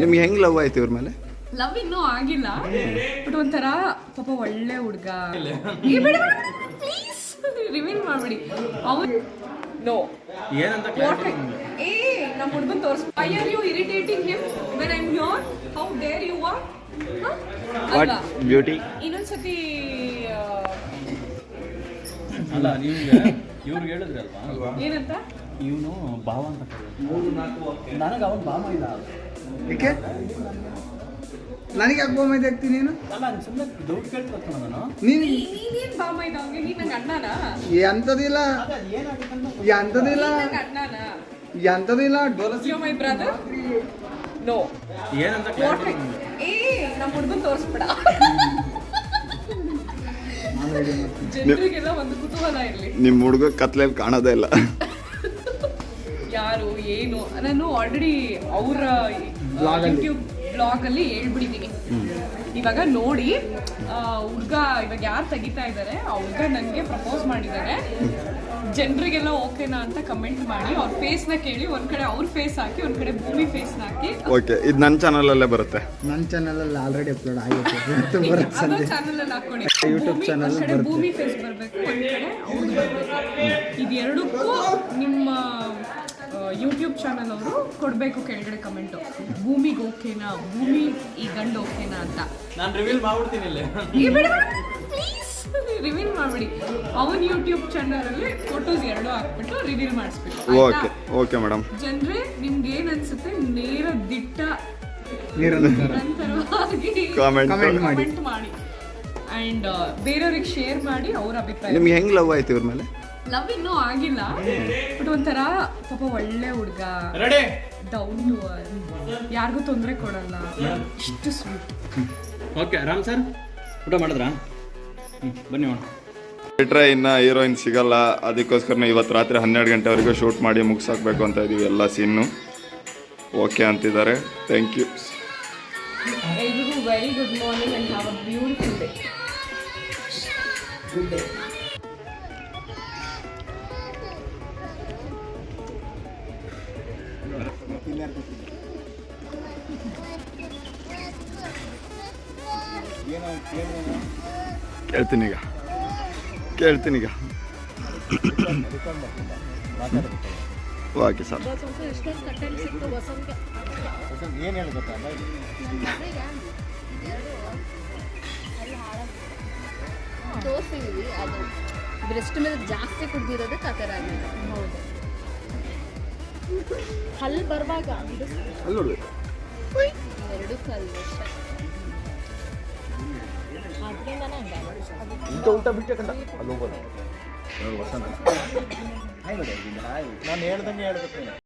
ನಿಮ್ಗೆ ಹೆಂಗ್ ಲವ್ ಆಯ್ತು ಇವ್ರ ಮೇಲೆ? ಲವ್ ಇನ್ನೂ ಆಗಿಲ್ಲ. ಬಟ್ ಒಂಥರ ಪಾಪ ಒಳ್ಳೆ ಹುಡುಗ. ಪ್ಲೀಸ್ ರಿವೀಲ್ ಮಾಡ್ಬಿಡಿ. ಅವ್ನು ನೋ ಏನಂತ ಏ ನಮ್ಮ ಹುಡುಗನ್ ತೋರ್ಸ್. I are you irritating him when I am your how dare you what what beauty ಇನ್ನೊಂದ್ಸತಿ ಸತಿ ಅಲ್ಲ ನಿಮ್ಗೆ ಇವ್ರಿಗೆ ಹೇಳಿದ್ರಲ್ವಾ ಏನಂತ? ಇವನು ಭಾವ ಅಂತ ನನಗೆ ಅವನ್ ಭಾವ ಇಲ್ಲ. ಏಕೆ? ನನಗೆ ಯಾಕೆ ಬೋಮೈದೆ ಆಗ್ತೀನಿ ನೀನು? ನಾನು ಎಂಥದಿಲ್ಲ ಎಂಥದಿಲ್ಲ ಎಂಥದಿಲ್ಲ ಡೋಲಸಿ ಯು ಮೈ ಬ್ರದರ್ ನೋ ಏನಂತ ನಮ್ಮ ಹುಡುಗ ಕತ್ಲೆಯಲ್ಲಿ ಕಾಣೋದೇ ಇಲ್ಲ. ಯಾರು ಏನು? ನಾನು ಆಲ್ರೆಡಿ ಅವರ ಯೂಟ್ಯೂಬ್ ಬ್ಲಾಗ್ ಅಲ್ಲಿ ಹೇಳ್ಬಿಡಿದೀನಿ ಇವಾಗ ನೋಡಿ ಹುಡ್ಗ ಇವಾಗ ಯಾರು ತೆಗಿತಾ ಇದ್ದಾರೆ ಆ ಹುಡ್ಗ ನನಗೆ ಪ್ರಪೋಸ್ ಮಾಡಿದ್ದಾರೆ ಜನರಿಗೆಲ್ಲ ಓಕೆನಾ ಅಂತ ಕಮೆಂಟ್ ಮಾಡಿ ಅವ್ರ ಫೇಸ್ನ ಕೇಳಿ ಒಂದ್ ಕಡೆ ಅವ್ರ ಫೇಸ್ ಹಾಕಿ ಒಂದ್ ಕಡೆ ಭೂಮಿ ಫೇಸ್ ಹಾಕಿ. ಓಕೆ ಇದು ನನ್ನ ಚಾನಲಲ್ಲೇ ಬರುತ್ತೆ. ನನ್ನ ಚಾನಲಲ್ಲಿ ಆಲ್ರೆಡಿ ಅಪ್ಲೋಡ್ ಆಗಿದೆ ಚಾನಲ್ ಅಲ್ಲಿ ಹಾಕೊಳ್ಳಿ. YouTube ಚಾನಲ್ ಕಡೆ ಭೂಮಿ ಫೇಸ್ ಬರಬೇಕು ಒಂದ್ ಕಡೆ ಅವ್ರದ್ದು ಬರ್ಬೇಕು. ಇದೆರಡಕ್ಕೂ ನಿಮ್ಮ ಯೂಟ್ಯೂಬ್ ಚಾನಲ್ ಅವರು ಕೊಡಬೇಕು ಕೆಳಗಡೆ ಕಮೆಂಟು ಭೂಮಿಗೆ ಓಕೆನಾ? ಭೂಮಿ ಈ ಗಂಡು ಓಕೆನಾ ಅಂತ. ನಾನು ರಿವೀಲ್ ಮಾಡ್ಬಿಡ್ತೀನಿ ಇಲ್ಲಿ. ಪ್ಲೀಸ್ ರಿವೀಲ್ ಮಾಡ್ಬಿಡಿ. ಅವನ ಯೂಟ್ಯೂಬ್ ಚಾನಲ್ ಅಲ್ಲಿ ಫೋಟೋಸ್ ಎರಡು ಹಾಕ್ಬಿಟ್ಟು ರಿವೀಲ್ ಮಾಡಿಸ್ಬಿಟ್ಟು ಓಕೆ ಓಕೆ ಮೇಡಮ್ ಜನರೇ ನಿಮ್ಗೆ ಏನ್ ಅನ್ಸುತ್ತೆ? ನೇರ ದಿಟ್ಟ ನೀರನ್ನು ನಂತರವಾಗಿ ಕಾಮೆಂಟ್ ಮಾಡಿ. ಕಮೆಂಟ್ ಮಾಡಿ. ಅಂಡ್ ಬೇರೆಯವ್ರಿಗೆ ಶೇರ್ ಮಾಡಿ ಅವ್ರ ಅಭಿಪ್ರಾಯ. ನಿಮ್ಗೆ ಹೆಂಗ್ ಲವ್ ಆಯ್ತು ಇವ್ರ ಮೇಲೆ? ಲವ್ ಇನ್ನೂ ಆಗಿಲ್ಲ. ಬಟ್ ಒಂಥರ ಪಾಪ ಒಳ್ಳೆ ಹುಡುಗ. ರೆಡಿ? ಡೌನ್ ಟು ಯಾರಿಗೂ ತೊಂದರೆ ಕೊಡಲ್ಲ. ಇಷ್ಟು ಸ್ವೀಟ್ ಓಕೆ ರಾಮ್ ಸರ್ ಊಟ ಮಾಡಿದ್ರಾ? ಬನ್ನಿ ಮಾಡ ಬಿಟ್ರೆ ಇನ್ನ ಹೀರೋಯಿನ್ ಸಿಗಲ್ಲ. ಅದಕ್ಕೋಸ್ಕರ ಇವತ್ತು ರಾತ್ರಿ ಹನ್ನೆರಡು ಗಂಟೆವರೆಗೂ ಶೂಟ್ ಮಾಡಿ ಮುಗಿಸಾಕ್ಬೇಕು ಅಂತ ಇದೀವಿ ಎಲ್ಲ ಸೀನು. ಓಕೆ ಅಂತಿದ್ದಾರೆ. ಥ್ಯಾಂಕ್ ಯು ಎಲ್ರಿಗೂ very good morning and have a beautiful day good day ಕೇಳ್ತೀನಿ ಈಗ. ಕೇಳ್ತೀನಿ ಈಗ. Okay sir. ತೋರಿಸಿದ್ವಿ ಅದು. ಬ್ರೆಸ್ಟ್ ಮೇಲೆ ಜಾಸ್ತಿ ಕುಡ್ದಿರೋದಕ್ಕೆ ಆ ಥರ ಆಗಿದೆ ಹೌದು. ಹಲ್ಲು ಬರುವಾಗ ಎರಡು ಕಲ್ಲು ಹಂಗಾಗುತ್ತೆ ನಾನು ಹೇಳ್ದಂಗೆ ಹೇಳ್ಬೇಕು